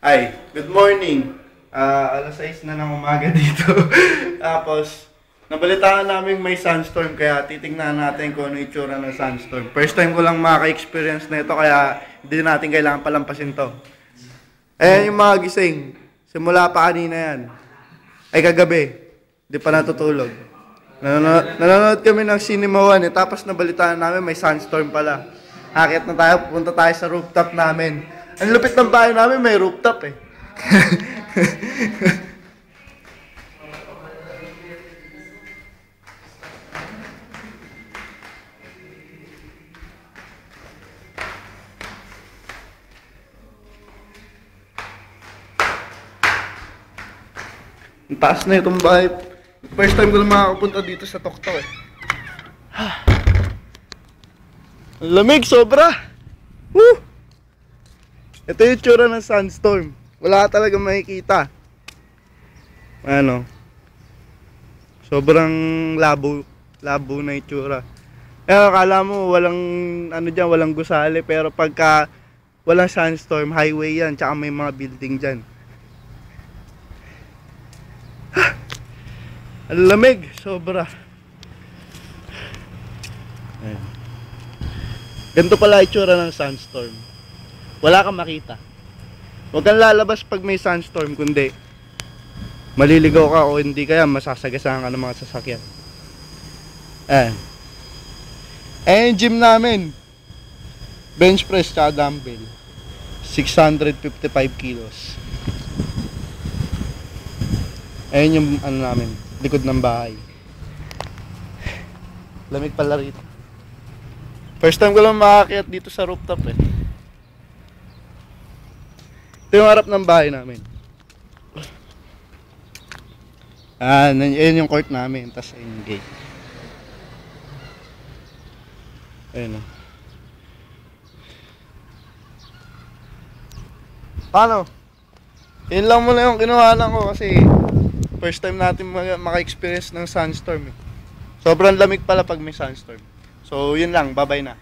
Ay, good morning. Ah, alas 6 na ng umaga dito. Tapos, nabalitaan namin may sunstorm kaya titingnan natin kung ano itsura ng sunstorm. First time ko lang maka-experience na ito kaya hindi natin kailangan palampasin to. Ayan yung mga gising. Simula pa kanina yan. Ay kagabi. Di pa natutulog. Nanonood, nanonood kami ng Cinema One eh, tapos nabalitaan namin may sunstorm pala. Akit na tayo, pupunta tayo sa rooftop namin. Ang lupit ng bahay namin, may rooftop eh. Ang taas na itong bahay. First time ko lang makakapunta dito sa Tokto eh. Lamig, sobra! Woo! Ito yung tsura ng sunstorm. Wala talaga makikita. Ano? Sobrang labo, labo na yung tsura. Eh, akala mo walang, ano dyan, walang gusali. Pero pagka walang sunstorm, highway yan, tsaka may mga building dyan. Ang lamig, sobra. Ayan. Ganito pala itsura ng sunstorm. Wala kang makita. Huwag kang lalabas pag may sunstorm, kundi maliligaw ka o hindi kaya masasagasahan ka ng mga sasakyan. Ayan. Ayan gym namin. Bench press tsaka dumbbell. 655 kilos. Ayan yung ano namin, likod ng bahay. Lamig pala rito. First time ko lang makakit dito sa rooftop eh. Ito yung harap ng bahay namin. Ah, yun yung court namin, tapos yun yung gate. Ayun o. Paano? Yun lang muna yung kinuhanan ko kasi first time natin maka-experience ng sunstorm eh. Sobrang lamig pala pag may sunstorm. So, yun lang. Bye-bye na.